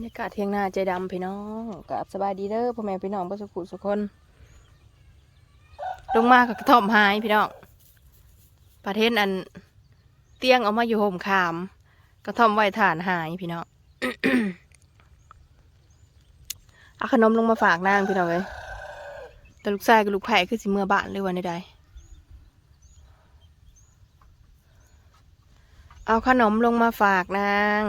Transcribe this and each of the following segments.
รยากาศเที่ยงหน้าใจดำพี่น้องกับสบายดีเด้อพ่อแม่พี่น้องประสุขุสุคน ลงมากับกระท่อมหายพี่น้อง ประเทศอันเตียงเอามาอยู่ห่มขาม กระท่อมไว้ฐานหายพี่น้องเอาขนมลงมาฝากนางพี่น้องเลยแต่ลูกชายกับลูกไผ่คือสิเมื่อบ้านเลยวันใดเอาขนมลงมาฝากนาง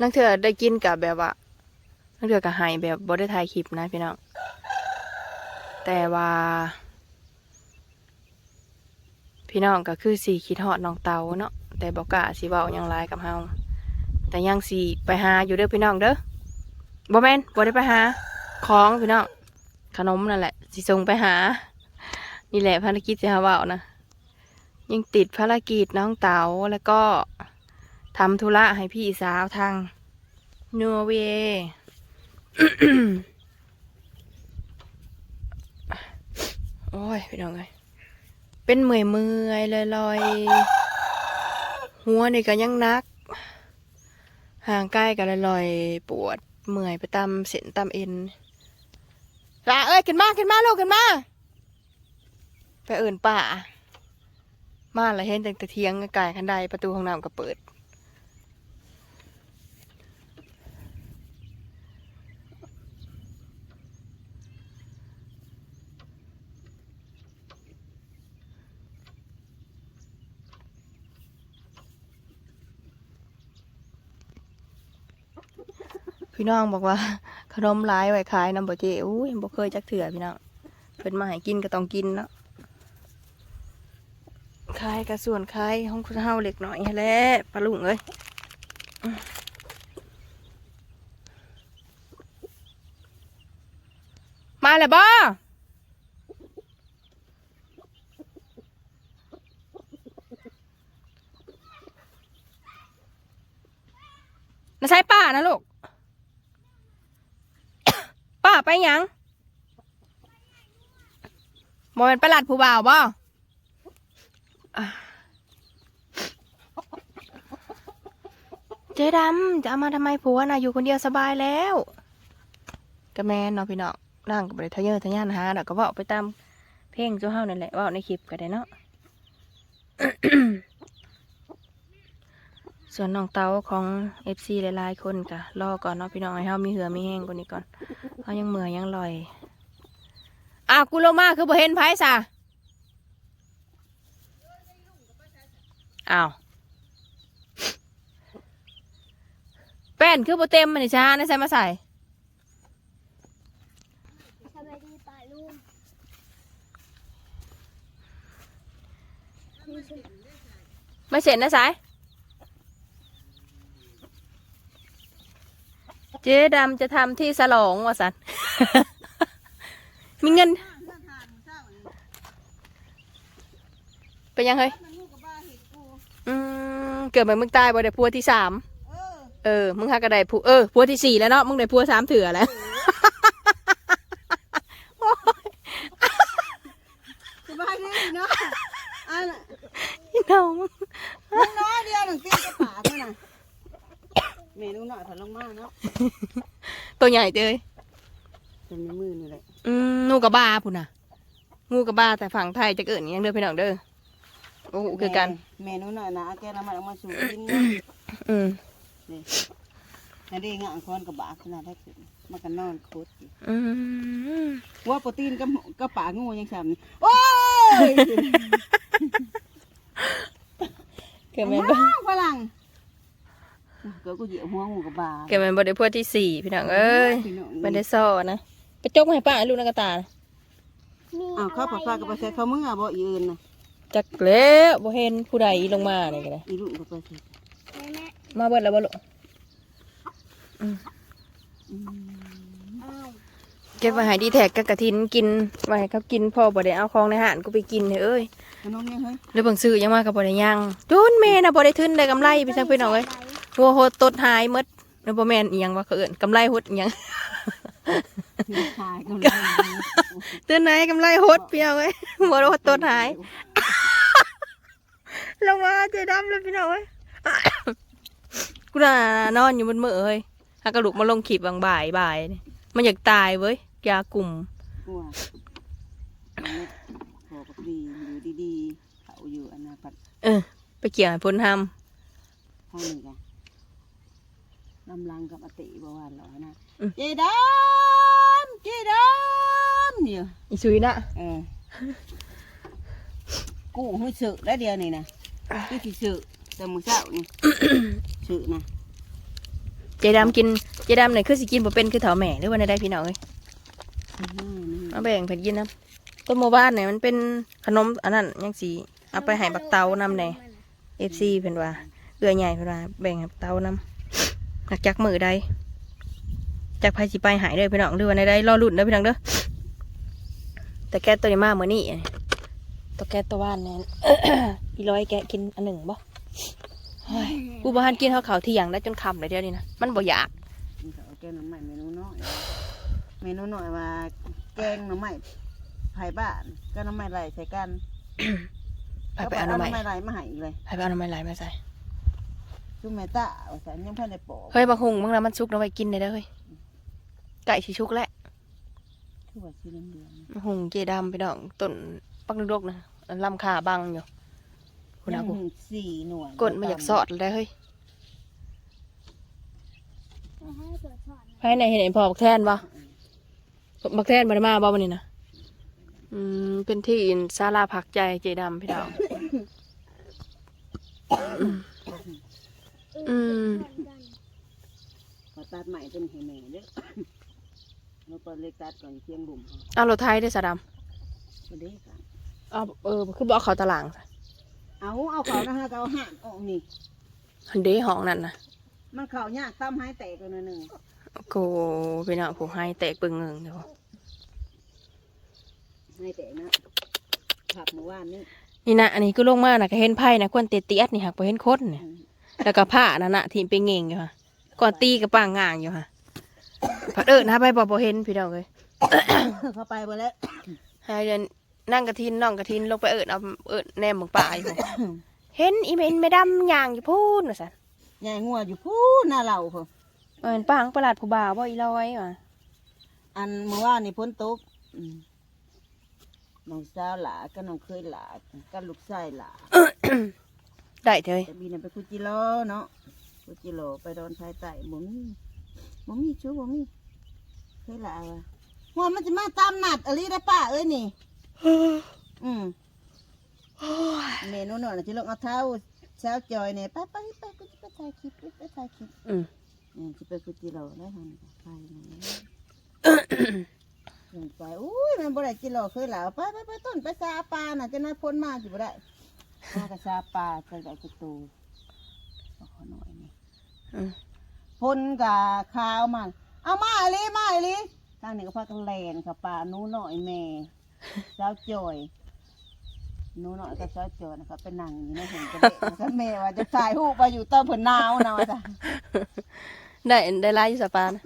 นางเถื่อได้กินกับแบบว่านางเถื่อกับหายแบบบ่ได้ถ่ายคลิปนะพี่น้องแต่ว่า พี่น้องก็คือสีคิดฮอดน้องเตาเนาะแต่บอกกล้าสิเว้าหยังไรกับเฮาแต่ยังสีไปหาอยู่เด้อพี่น้องเด้อบ่แม่นบ่ได้ไปหาของพี่น้องขนมนั่นแหละสิส่งไปหา นี่แหละภารกิจที่เฮาเว้านะยังติดภารกิจน้องเตาแล้วก็ ทำธุระให้พี่สาวทางนอร์เวย์โอ้ยพี่น้องเอ้ยเป็นเมื่อยเมื่อยลอยลอยหัวนี่ก็ยังนัก ห่างใกล้กันลอยลอยปวดเมื่อยไปตามเส้นตามเอ็นลาเอ้ยขึ้นมาขึ้นมาลูกขึ้นมาไปเอิ่นป่ามาแล้วเห็นแต่แต่เทียงกายคันใดประตูห้องน้ำก็เปิด พี่น้องบอกว่า ขนมร้ายไว้ขายน้ำบ่เจอุ้ยบ่เคยจักเถื่อพี่น้องเพิ่นมาให้กินก็ต้องกินเนาะขายกระส่วนขายห้องคุณเฮาเล็กหน่อยแหละปลาลุงเอ้ยมาแล้วบ่น่าใช่ป้านะลูก ไปหยังบอเป็นประหลัดผู้บ่าวบ่อะเจ๊ดำจะเอามาทำไมผัวน่ะอยู่คนเดียวสบายแล้วก็แม่นเนาะพี่น้องร่างกับบริทะเยอทะยานหาเนาะก็ว่าไปตามเพลงเจ้าเฮานั่นแหละว่าในคลิปก็ได้เนาะ ส่วนน้องเตาของ FC หลายๆคนก็รอก่อนเนาะพี่น้องให้เฮามีเหือมีแห้งกว่านี้ก่อนเขายังเมื่อยยังลอยอ้าวกูลงมาคือบ่เห็นไผซะอ้าวแป้นคือบ่เต็มมันนี่ช้านะใส่มาใส่สวัสดีป้าลุงไม่เสร็จนะสาย เจ๊ดำจะทำที่สลองว่ะสัน มีเงิน ไปยังเฮ้ย อืม เกิดมามึงตายบ่ได้พัวที่สาม เออ มึงหากระไดผัวเออผัวที่สี่แล้วเนาะ มึงได้ผัวสามเถื่อแล้วสบายดีเนาะอันพี่น้องน้อยเดียวหนึ่งตีกระป๋าเท่านั้น เมนูหน่อยถอนลงมาเนาะตัวใหญ่เจ้ยเป็นในมือนี่แหละอืมงูกระบาพุ่นน่ะงูกระบาแต่ฝั่งไทยจะเกิดอย่างเด้อพี่น้องเด้อโอ้โหคือกัน เมนูหน่อยนะแกน้ำมันเอามาสู่กินเนาะอืมนี่อันนี้งะคอนกระบะขนาดได้ขึ้นมันก็นอนโคตรอยู่อืมว่าโปรตีนกับกระป๋างูยังฉ่ำนี่โอ้ยเกิดแม่นบ่อ้าวฝรั่งเกิดกูเหยียบหัวงูกระบะเกิดแม่นบ่ได้พัวที่สี่พี่น้องเอ้ยพี่น้องไม่ได้ซ่อนะไปจกมาให้ป้าให้ลูกนักกระตานะมีอ้าวเข้าวผักปลากระป๋าใส่ข้าวมือบ่อีอื่นนะจักแล้วบ่เห็นผู้ใดลงมาเลยกันเลยอีลูกกระป๋าใส่แม่มาเบิดแล้วบ่ลูกอืมอ้าวเก็บไว้ให้ดีแท็กกับกระทินกินไว้ให้เขากินพ่อบ่ได้เอาของในห้านกูไปกินเอ้ยขนมยังเฮ้ยแล้วเบิ่งซื้อยังมากับบ่ได้ยังจุนแม่น่ะบ่ได้ทุนได้กำไรไปซักพี่น้องเอ้ย หัวโหดตดหายหมดแล้วบ่แม่นอีหยังว่าเขาเอิ้นกำไรหดอีหยังชายกำลังตื่นไหนกำไรหดพี่น้องเอ้ยบ่ได้หดตดหายลงมาเจดำเลยพี่น้องเอ้ยกูน่านอนอยู่บนมือเฮ้ยหากระลุกมาลงขีบบางบ่ายบ่ายนี่มันอยากตายเว้ยยากลุ่มกลัวมันไม่พอกับดีอยู่ดีๆเขาอยู่อนาคตเออ ไปเกี่ยวให้พ้นทห้องหนึ่งอะ ลำลังกับอติบวานหรอนะเจดามเจดามอยู่ำอีซุยน่ะเออกูหุ้ยสึกได้เดียวนี่นะกูสิสึกแต่มือเช้านี่สึกนะเจดำกินเจดำเนี่ยคือสิกินบ่เป็นคือเถาแม่หรือว่าในได้พี่น้องเอ้ยอื้อหือนี่เอาแบ่งเพิ่นกินนะต้นโมบ้านเนี่ยมันเป็นขนมอันนั้นยังสีเอาไปให้บักเตานำแหน่ FC เพิ่นว่าเอื้อใหญ่เพิ่นว่าแบ่งให้บักเตานำ หักจักมือใดจักไผสิไปหายเด้อพี่น้องหรือว่าในใดรอลุ้นเด้อพี่น้องเด้อแต่แกตัวนี้มามื้อนี้ตัวแกตัวว่านเนี่ยอีร้อยแกะกินอันหนึ่งบ่เฮ้ยกูบ่ทันกินข้าวขาวเที่ยงได้จนค่ำเลยเดี๋ยวนี้นะมันบ่อยากนี่เขาเอาแกงหน่อไม้เมนูน้อยเมนูน้อยว่าแกงหน่อไม้ไผ่บ้านก็หน่อไม้ไหลใส่กันไปไปเอาหน่อไม้ไม้ไหลมาให้อีกเลยไปไปเอาหน่อไม้ไหลมาใส่ ซุ่มแม่ตาเอาใส่ยังพันได้ปอกเฮ้ยบักหุงมึงนะมันชุกนะไว้กินเลยเด้อเฮ้ยไก่สิชุกแล้วคือว่าสีเหลืองบักหุงเจดำพี่น้องต้นปักนกๆนะอันลำขาบังอยู่ๆคุณอายังกูถึงสี่หน่วยกดมาอยากสอดเลยเฮ้ยเอาให้เปิดสอนภายในเห็นไอ้พอบักแทนบ่บักแทนมาได้มาบ่วันนี้นะอืมเป็นที่ศาลาพักใจเจดำพี่น้องอืม พอ ตัดใหม่เป็นให้แม่เด้อเราเปิดเล็กตัดก่อนเชียงหลุมเขาเอารถไทยได้สะดบ่ได้ค่ะำเอาเออคือบอกเขาตารางซะเอาเอาเขานะฮะก็เอาห่านออกนี่อันเด้ห้องนั่นนะมันเขายากตั้มให้แตกกันหน่อยหนึ่งโกพี่น้องผู้ให้แตกปึงเงิงเดี๋ยวให้แตกนะผับเมื่อวานนี้นี่นะอันนี้ก็ลงมานะก็เห็นไพ่นะควนเตเตียดนี่หักไปเห็นคนเนี่ยแล้วก็ผ้านั่นน่ะที่เป็นเง่งอยู่ค่ะ ก่อนตีกับปางง่างอยู่ค่ะผัดเอิญนะไปบอกบ่เห็นพี่น้องเลยเข้าไปหมดแล้วให้เดินนั่งกระทินน้องกระทินลงไปเอิญเอาเอิญแนมหมึงป่าอยู่เห็นอีเมนไม่ดำย่างอยู่พูดน่ะสันยายงัวอยู่พูนหน้าเราพอเอิญป้างประหลาดผู้บ่าวบ่อีลอยว่ะอันเมื่อวานนี่พ้นตกอืมน้องสาวหลาก็น้องเคยหลาก็ลูกชายหลาได้เถอะจะมีนไปคุจิโลเนาะ คุจิโลไปโดนชายไต่บ่มีบ่มีชูบ่มีเคยหลาวะหัวมันจะมาตามนัดอะไรได้ป้าเอ้ยนี่อืมเมนูหน่อยนะที่ลงเอาเท้าเช้าจอยเนี่ยไปไปไปกูจะไปถ่ายคลิปไปถ่ายคลิปอืมอืมจะไปคุจิโลได้ทำไปนะลงไปอุ้ยมันบ่ได้จิโลเคยหลาวไปไปไปต้นไปซาปลาน่ะจะน่าพ้นมาสิบ่ได้มากระซาปลาใส่ใส่กระตูเอา ขอหน่อยนี่อืมพ่นกับข้าวมันเอามาอีหลีมาอีหลีทางนี้ก็พากันแลนค่ะป่าหนูหน่อยแม่เจ้าจอยหนูหน่อยก็เจ้าจอยนะครับเป็นนั่งอยู่ในหุ่นกระเดะก็แม่ว่าจะถ่ายรูปไปอยู่เต้าเพิ่นหนาวนะว่าจ้ะได้ได้ไล่อยู่สปานะ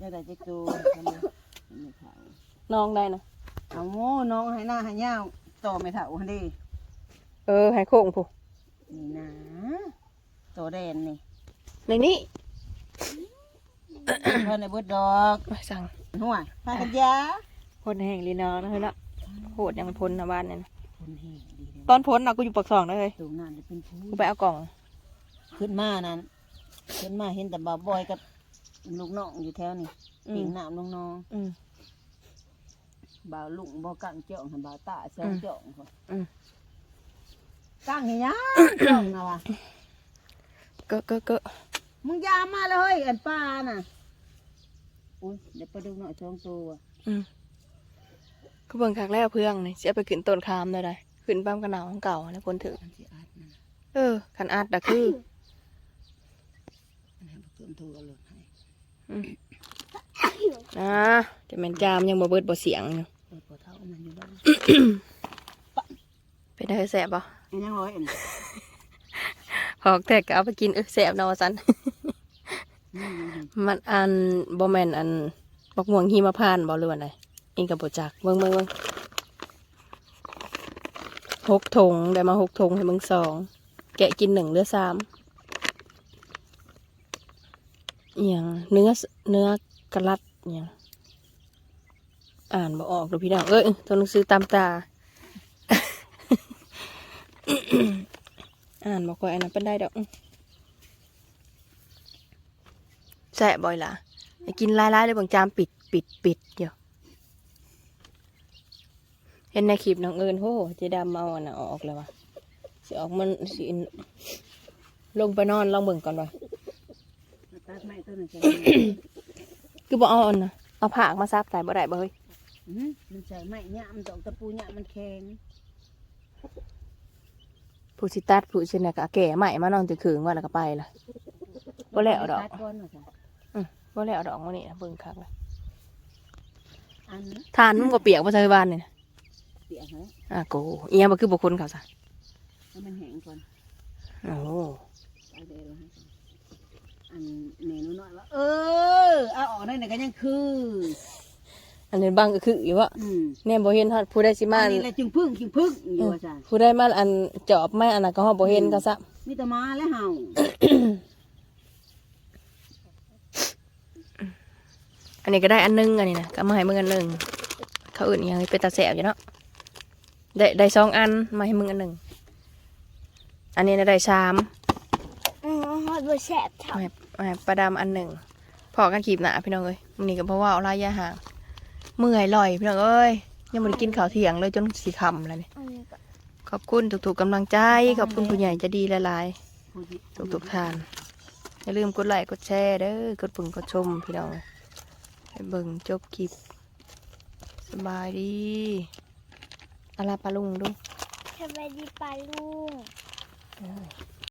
จะได้จะดูกันเลยไม่เท่าน้องได้นะเอาโง่น้องให้หน้าให้ยาวต่อไม่เท่าหันดีเออให้โค้งผู้นี่นะ ตัวแดนนี่ในนี้เพิ่นในเบิดดอกมาสั่งห่วยพากันยาพ่นแห้งลีนอนะเฮ้ยละโหดยังพ่นนะบ้านเนี่ยนะคนแห่ดีเลยตอนพ่นนะกูอยู่ปากซองได้เลยตรงนั้นจะเป็นผู้กูไปเอากล่องขึ้นมานั้นขึ้นมาเห็นแต่บ่าวบอยกับลูกน้องอยู่แถวนี้อืปิมงน้ำน้องอืมๆบ่าวลุงบ่าวกังเจ้องบ่าวตาเซงอืมเจ้องเขาอืมกังเหี้ยเจ้องนะวะ ก็ก็ก็มึงอยามาเลยเฮ้ยอันป้าน่ะอุ้ยเดี๋ยวไปดูหน่อยช่องตัวอืมก็เบิ่งคักแล้วเพื่องนี่เสียไปขึ้นต้นคามได้เลยขึ้นบ้ามกระหนาวของเก่าแล้วพ้นถึง อันที่อัดนะเออขันอาดดะคือ อันนี้ขึ้นตัวเอาเลยให้นะจะแม่นจามยังบ่เบิดบ่เสียงอยู่เปิดปวดเท้ามันอยู่บ้างเป็นได้แสบบ่อันยังร้อยอัน พอกแทกก็เอาไปกินเออแสบเนาะว่าซั่นนี่ยังเห็นมันอันบ่แม่นอันบักม่วงหิมพานต์บ่หรือว่าไดเองก็บ่จักเบิ่งเบิ่งเบิ่งหกถุงได้มาหกถุงให้มึงสองแกะกินหนึ่งเหลือสามอหย่างเนื้อสเนื้อกระลัดอหย่างอ่านบ่ออกดูพี่น้องเอ้ยตัวหนังสือตามตา อ่านบอกว่าอันนั้นเป็นได้ดอกอื้อแสะบ่อยล่ะไปกินหลายๆเลยบางจามปิดปิดปิดอยู่เห็นในคลิปน้องเอิญโหเจดำเอาอันน่ะออกเลยวะสิออกมันสิลงไปนอนลองเบิ่งก่อนวะมาตัดไม้ต้นนึงใช่คือบ่เอาอันน่ะเอาผากมาซับใส่บ่ได้บ่เฮ้ยมันใส่ไม้เนี่ยมันตอกตะปูเนี่ยมันแข็ง ผู้สิตัดผู้สิน่ะก็แก่ใหม่มานอนถึงคืนว่าแล้วก็ไปล่ะบ่แล้วดอกตัดก้อนว่าจ้ะบ่แล้วดอกมื้อนี้นะเบิ่งคักเลยอันนี้ทานมันบ่เปียกบ่ใช่บ้านนี่นะเปียกไหมอะโกอีหยังบ่คือบ่คนเขาซะให้มันแห้งก่อนโอ้เอาเดี๋ยวเราให้ก่อนอันเมนูน้อยว่าเออเอาออกได้ไหนก็ยังคือ อันนี้บางก็คืออยู่ว่าอืมแน่บ่เห็นฮอดผู้ใดสิมาอันนี้แหละจึงพึ่งจึงพึ่งอยู่ว่าจ้ะผู้ใดมาอันจอบมาอันนั้นก็ฮอดบ่เห็นก็ซะมีแต่มาและเห่าอันนี้ก็ได้อันหนึงอันนี้นะก็เอามาให้มึงอันหนึงเขาอื่นอิหยังเป็นตาแสบอยู่เนาะได้ได้สองอันมาให้มึงอันหนึงอันนี้น่ะได้สาม อืมฮอดบแสบเท่าเอาให้เอาให้ประดามอันหนึ่งพอกันขีบหนาพี่น้องเอ้ยมันนี่ก็เพราะว่าเอาลายยาห่าง เมื่อยลอยพี่น้องเอ้ยยังไม่ได้กินข้าวเที่ยงเลยจนสีคำแล้วนี่อันนี้ก็ขอบคุณทุกๆกำลังใจขอบคุณผู้ใหญ่ใจะดีหลายๆทุกๆท่านอย่าลืมกดไลค์กดแชร์เด้อกดปุ่มกดชมพี่น้องให้เบิ่งจบคลิปสบายดีอาลาปลาลุงดูสบายดีปลาลุง